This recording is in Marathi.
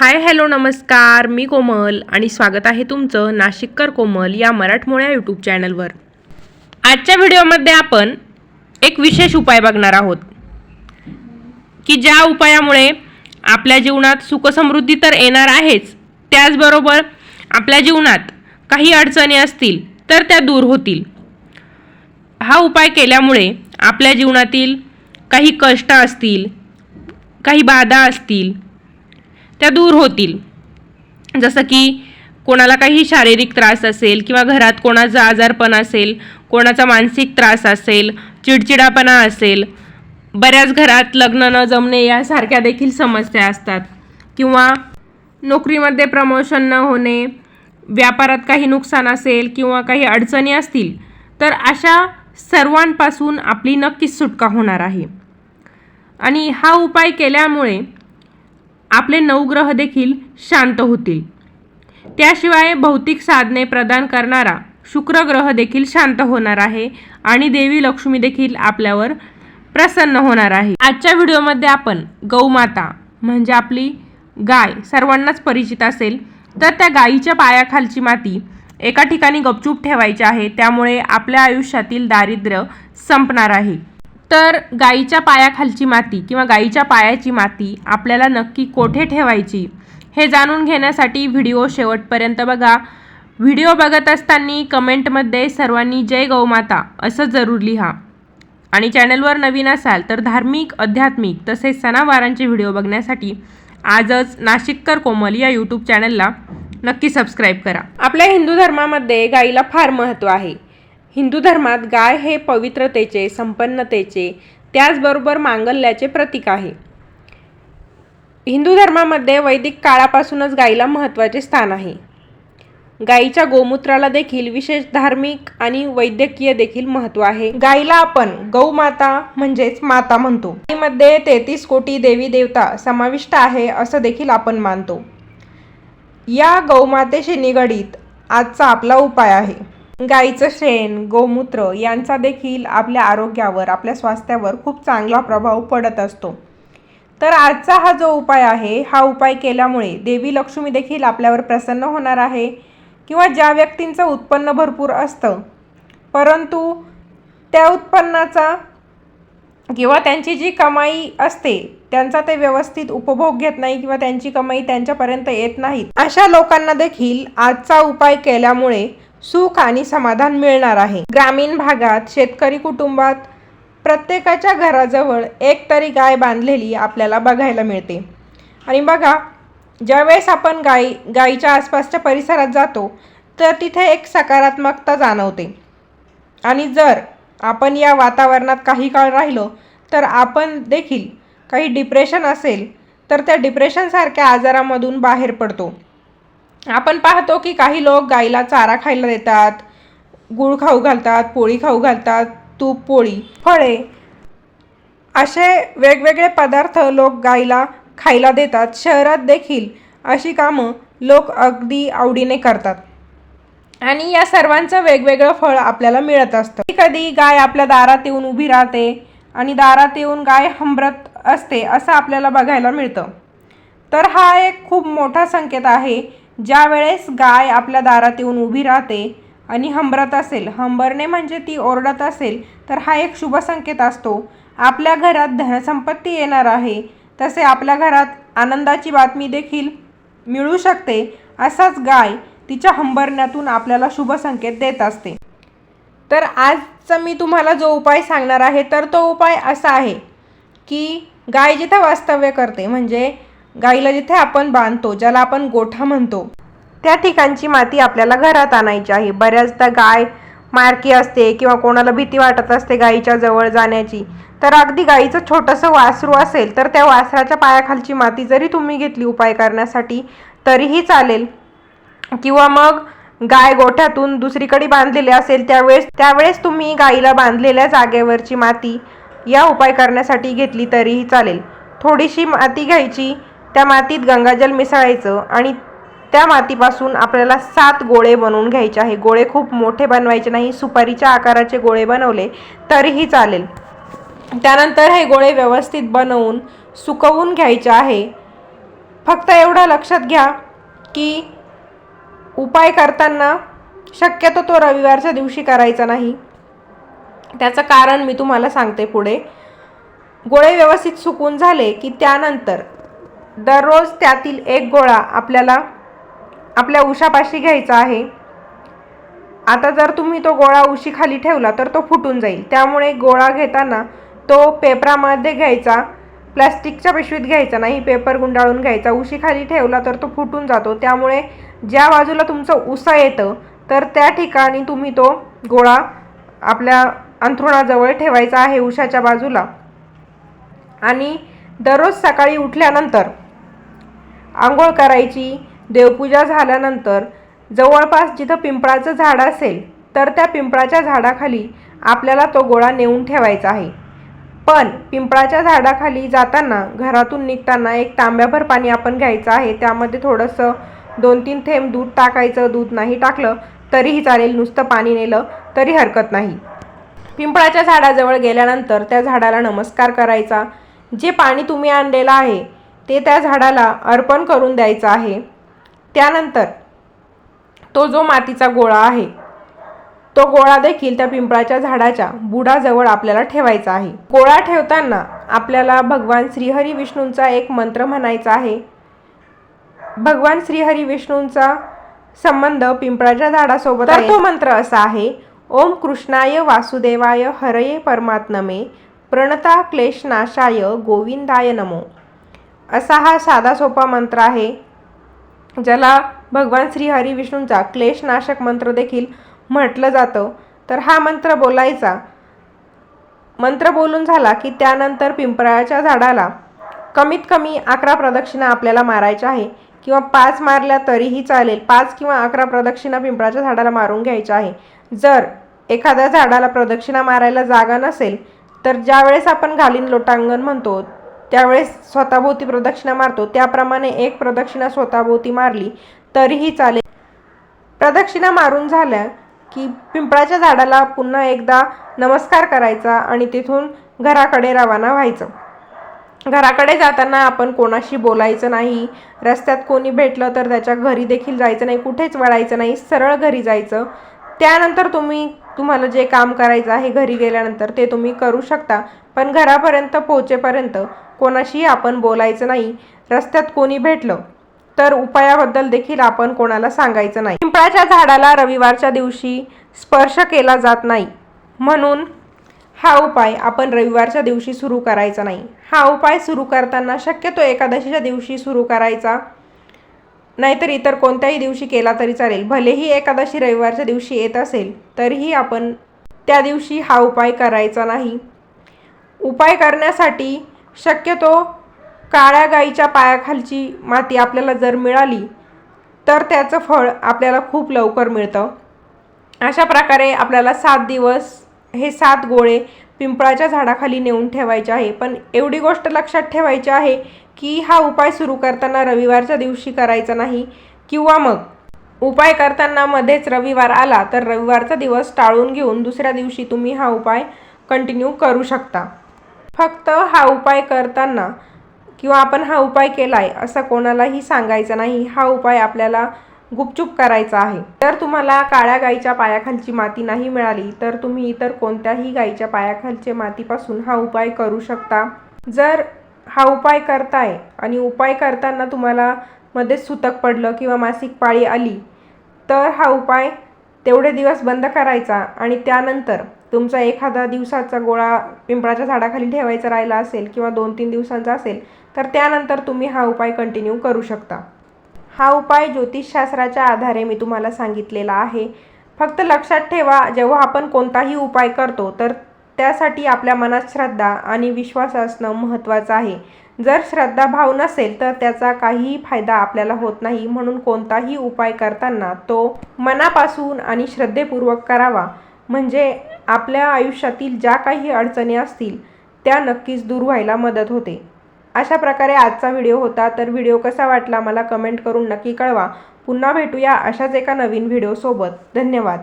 हाय हॅलो नमस्कार. मी कोमल आणि स्वागत आहे तुमचं नाशिककर कोमल या मराठमोळ्या यूट्यूब चॅनलवर. आजच्या व्हिडिओमध्ये आपण एक विशेष उपाय बघणार आहोत. की ज्या उपायामुळे आपल्या जीवनात सुखसमृद्धी तर येणार आहेच त्याचबरोबर आपल्या जीवनात काही अडचणी असतील तर त्या दूर होतील. हा उपाय केल्यामुळे आपल्या जीवनातील काही कष्ट असतील काही बाधा असतील त्या दूर होतील. जसं की कोणाला काही शारीरिक त्रास असेल किंवा घरात कोणाचा आजारपण असेल कोणाचा मानसिक त्रास असेल चिडचिडापणा असेल बऱ्याच घरात लग्न न जमणे यासारख्या देखील समस्या असतात. किंवा नोकरीमध्ये प्रमोशन न होणे व्यापारात काही नुकसान असेल किंवा काही अडचणी असतील तर अशा सर्वांपासून आपली नक्कीच सुटका होणार आहे. आणि हा उपाय केल्यामुळे आपले नवग्रह देखील शांत होतील. त्याशिवाय भौतिक साधने प्रदान करणारा शुक्र ग्रह देखील शांत होणार आहे आणि देवी लक्ष्मी देखील आपल्यावर प्रसन्न होणार आहे. आजच्या व्हिडिओमध्ये आपण गौमाता म्हणजे आपली गाय सर्वांनाच परिचित असेल तर त्या गायीच्या पायाखालची माती एका ठिकाणी गपचूप ठेवायची आहे त्यामुळे आपल्या आयुष्यातील दारिद्र्य संपणार आहे. तर गाईच्या पायाखालची माती किंवा गाईच्या पायाची माती आपल्याला नक्की कोठे ठेवायची हे जाणून घेण्यासाठी व्हिडिओ शेवटपर्यंत बघा. व्हिडिओ बघत असताना कमेंटमध्ये सर्वांनी जय गौमाता असं जरूर लिहा. आणि चॅनलवर नवीन असाल तर धार्मिक आध्यात्मिक तसेच सणावारांचे व्हिडिओ बघण्यासाठी आजच नाशिककर कोमल या यूट्यूब चॅनलला नक्की सबस्क्राईब करा. आपल्या हिंदू धर्मामध्ये गाईला फार महत्त्व आहे. हिंदू धर्मात गाय हे पवित्रतेचे संपन्नतेचे त्याचबरोबर मांगल्याचे प्रतीक आहे. हिंदू धर्मामध्ये वैदिक काळापासूनच गायीला महत्त्वाचे स्थान आहे. गाईच्या गोमूत्राला देखील विशेष धार्मिक आणि वैद्यकीय देखील महत्त्व आहे. गाईला आपण गौमाता म्हणजेच माता म्हणतो. गायीमध्ये तेहतीस कोटी देवी देवता समाविष्ट आहे असं देखील आपण मानतो. या गौमातेशी निगडीत आजचा आपला उपाय आहे. गाईचं शेण गोमूत्र यांचा देखील आपल्या आरोग्यावर आपल्या स्वास्थ्यावर खूप चांगला प्रभाव पडत असतो. तर आजचा हा जो उपाय आहे हा उपाय केल्यामुळे देवी लक्ष्मी देखील आपल्यावर प्रसन्न होणार आहे किंवा ज्या व्यक्तींचं उत्पन्न भरपूर असतं परंतु त्या उत्पन्नाचा किंवा त्यांची जी कमाई असते त्यांचा ते व्यवस्थित उपभोग घेत नाही किंवा त्यांची कमाई त्यांच्यापर्यंत येत नाहीत अशा लोकांना देखील आजचा उपाय केल्यामुळे सुख आणि समाधान मिळणार आहे. ग्रामीण भागात शेतकरी कुटुंबात प्रत्येकाच्या घराजवळ एक तरी गाय बांधलेली आपल्याला बघायला मिळते. आणि बघा ज्यावेळेस आपण गाई गाईच्या आसपासच्या परिसरात जातो तर तिथे एक सकारात्मकता जाणवते. आणि जर आपण या वातावरणात काही काळ राहिलो तर आपण देखील काही डिप्रेशन असेल तर त्या डिप्रेशनसारख्या आजारामधून बाहेर पडतो. आपण पाहतो की काही लोक गाईला चारा खायला देतात गुळ खाऊ घालतात पोळी खाऊ घालतात तूप पोळी फळे. असे वेगवेगळे पदार्थ लोक गाईला खायला देतात. शहरात देखील अशी कामं लोक अगदी आवडीने करतात. आणि या सर्वांचं वेगवेगळं फळ आपल्याला मिळत असतं. कधी कधी गाय आपल्या दारात येऊन उभी राहते आणि दारात येऊन गाय हंबरत असते असं आपल्याला बघायला मिळतं. तर हा एक खूप मोठा संकेत आहे ज्या वेळेस गाय आपल्या दारात येऊन उभी राहते आणि हंबरत असेल हंबरणे म्हणजे ती ओरडत असेल तर हा एक शुभ संकेत असतो. आपल्या घरात धनसंपत्ती येणार आहे तसे आपल्या घरात आनंदाची बातमी देखील मिळू शकते असाच गाय तिच्या हंबरण्यातून आपल्याला शुभ संकेत देत असते. तर आजचा मी तुम्हाला जो उपाय सांगणार आहे तर तो उपाय असा आहे की गाय जिथे वास्तव्य करते म्हणजे गाईला जिथे आपण बांधतो ज्याला आपण गोठा म्हणतो त्या ठिकाणची माती आपल्याला घरात आणायची आहे. बऱ्याचदा गाय मारकी असते किंवा कोणाला भीती वाटत असते गाईच्या जवळ जाण्याची. तर अगदी गाईचं छोटंसं वासरू असेल तर त्या वासराच्या पायाखालची माती जरी तुम्ही घेतली उपाय करण्यासाठी तरीही चालेल. किंवा मग गाय गोठ्यातून दुसरीकडे बांधलेली असेल त्यावेळेस त्यावेळेस तुम्ही गाईला बांधलेल्या जागेवरची माती या उपाय करण्यासाठी घेतली तरीही चालेल. थोडीशी माती घ्यायची त्या मातीत गंगाजल मिसळायचं आणि त्या मातीपासून आपल्याला सात गोळे बनवून घ्यायचे आहे. गोळे खूप मोठे बनवायचे नाही सुपारीच्या आकाराचे गोळे बनवले तरीही चालेल. त्यानंतर हे गोळे व्यवस्थित बनवून सुकवून घ्यायचे आहे. फक्त एवढं लक्षात घ्या की उपाय करताना शक्यतो तो रविवारच्या दिवशी करायचा नाही. त्याचं कारण मी तुम्हाला सांगते पुढे. गोळे व्यवस्थित सुकून झाले की त्यानंतर दररोज त्यातील एक गोळा आपल्याला आपल्या उशापाशी घ्यायचा आहे. आता जर तुम्ही तो गोळा उशीखाली ठेवला तर तो फुटून जाईल. त्यामुळे गोळा घेताना तो पेपरामध्ये घ्यायचा प्लॅस्टिकच्या पिशवीत घ्यायचा नाही पेपर गुंडाळून घ्यायचा. उशीखाली ठेवला तर तो फुटून जातो. त्यामुळे ज्या बाजूला तुमचं उसा येतं तर त्या ठिकाणी तुम्ही तो गोळा आपल्या अंथरुणाजवळ ठेवायचा आहे उशाच्या बाजूला. आणि दररोज सकाळी उठल्यानंतर आंघोळ करायची देवपूजा झाल्यानंतर जवळपास जिथं पिंपळाचं झाड असेल तर त्या पिंपळाच्या झाडाखाली आपल्याला तो गोळा नेऊन ठेवायचा आहे. पण पिंपळाच्या झाडाखाली जाताना घरातून निघताना एक तांब्याभर पाणी आपण घ्यायचं आहे. त्यामध्ये थोडंसं दोन तीन थेंब दूध टाकायचं दूध नाही टाकलं तरीही चालेल नुसतं पाणी नेलं तरी हरकत नाही. पिंपळाच्या झाडाजवळ गेल्यानंतर त्या झाडाला नमस्कार करायचा. जे पाणी तुम्ही आणलेलं आहे ते त्या झाडाला अर्पण करून द्यायचं आहे. त्यानंतर तो जो मातीचा गोळा आहे तो गोळा देखील त्या पिंपळाच्या झाडाच्या बुडाजवळ आपल्याला ठेवायचा आहे. गोळा ठेवताना आपल्याला भगवान श्रीहरी विष्णूंचा एक मंत्र म्हणायचा आहे. भगवान श्रीहरी विष्णूंचा संबंध पिंपळाच्या झाडासोबत तर तो मंत्र असा आहे ओम कृष्णाय वासुदेवाय हरये परमात्मे प्रणता क्लेशनाशाय गोविंदाय नमो. असा हा साधा सोपा मंत्र आहे ज्याला भगवान श्री हरी विष्णूंचा क्लेशनाशक मंत्र देखील म्हटलं जातं. तर हा मंत्र बोलायचा. मंत्र बोलून झाला की त्यानंतर पिंपळाच्या झाडाला कमीत कमी अकरा प्रदक्षिणा आपल्याला मारायच्या आहे किंवा पाच मारल्या तरीही चालेल. पाच किंवा अकरा प्रदक्षिणा पिंपळाच्या झाडाला मारून घ्यायच्या आहे. जर एखाद्या झाडाला प्रदक्षिणा मारायला जागा नसेल तर ज्यावेळेस आपण घालीन लोटांगण म्हणतो त्यावेळेस स्वतःभोवती प्रदक्षिणा मारतो. त्याप्रमाणे एक प्रदक्षिणा स्वतःभोवती मारली तरीही चालेल. प्रदक्षिणा मारून झाल्या की पिंपळाच्या झाडाला पुन्हा एकदा नमस्कार करायचा आणि तिथून घराकडे रवाना व्हायचं. घराकडे जाताना आपण कोणाशी बोलायचं नाही. रस्त्यात कोणी भेटलं तर त्याच्या घरी देखील जायचं नाही. कुठेच वळायचं नाही. सरळ घरी जायचं. त्यानंतर तुम्ही तुम्हाला जे काम करायचं आहे घरी गेल्यानंतर ते तुम्ही करू शकता. पण घरापर्यंत पोहोचेपर्यंत कोणाशी आपण बोलायचं नाही. रस्त्यात कोणी भेटलं तर उपायाबद्दल देखील आपण कोणाला सांगायचं नाही. पिंपळाच्या झाडाला रविवारच्या दिवशी स्पर्श केला जात नाही. म्हणून हा उपाय आपण रविवारच्या दिवशी सुरू करायचा नाही. हा उपाय सुरू करताना शक्यतो एकादशीच्या दिवशी सुरू करायचा. नाहीतर इतर कोणत्याही दिवशी केला तरी चालेल. भलेही एकादशी रविवारच्या दिवशी येत असेल तरीही आपण त्या दिवशी हा उपाय करायचा नाही. उपाय करण्यासाठी शक्यतो काळ्या गाईच्या पायाखालची माती आपल्याला जर मिळाली तर त्याचं फळ आपल्याला खूप लवकर मिळतं. अशा प्रकारे आपल्याला सात दिवस हे सात गोळे पिंपळाच्या झाडाखाली नेऊन ठेवायचे आहे. पण एवढी गोष्ट लक्षात ठेवायची आहे की हा उपाय सुरू करताना रविवारच्या दिवशी करायचा नाही किंवा मग? उपाय करताना मध्येच रविवार आला तर रविवारचा दिवस टाळून घेऊन दुसऱ्या दिवशी तुम्ही हा उपाय कंटिन्यू करू शकता. फक्त हा उपाय करताना किंवा आपण हा उपाय केला आहे असं कोणालाही सांगायचं नाही हा उपाय आपल्याला गुपचूप करायचा आहे. जर तुम्हाला काळ्या गाईच्या पायाखालची माती नाही मिळाली तर तुम्ही इतर कोणत्याही गाईच्या पायाखालच्या मातीपासून हा उपाय करू शकता. जर हा उपाय करताय आणि उपाय करताना तुम्हाला मध्येच सुतक पडलं किंवा मासिक पाळी आली तर हा उपाय तेवढे दिवस बंद करायचा आणि त्यानंतर तुमचा एखादा दिवसाचा गोळा पिंपळाच्या झाडाखाली ठेवायचा राहिला असेल किंवा दोन तीन दिवसांचा असेल तर त्यानंतर तुम्ही हा उपाय कंटिन्यू करू शकता. हा उपाय ज्योतिषशास्त्राच्या आधारे मी तुम्हाला सांगितलेला आहे. फक्त लक्षात ठेवा जेव्हा आपण कोणताही उपाय करतो तर त्यासाठी आपल्या मनात श्रद्धा आणि विश्वास असणं महत्त्वाचं आहे. जर श्रद्धाभाव नसेल तर त्याचा काहीही फायदा आपल्याला होत नाही म्हणून कोणताही उपाय करताना तो मनापासून आणि श्रद्धेपूर्वक करावा. म्हणजे आपल्या आयुष्यातील ज्या काही अडचणी असतील त्या नक्कीच दूर व्हायला मदत होते. अशा प्रकारे आजचा व्हिडिओ होता. तर व्हिडिओ कसा वाटला मला कमेंट करून नक्की कळवा. पुन्हा भेटूया अशाच एका नवीन व्हिडिओसोबत. धन्यवाद.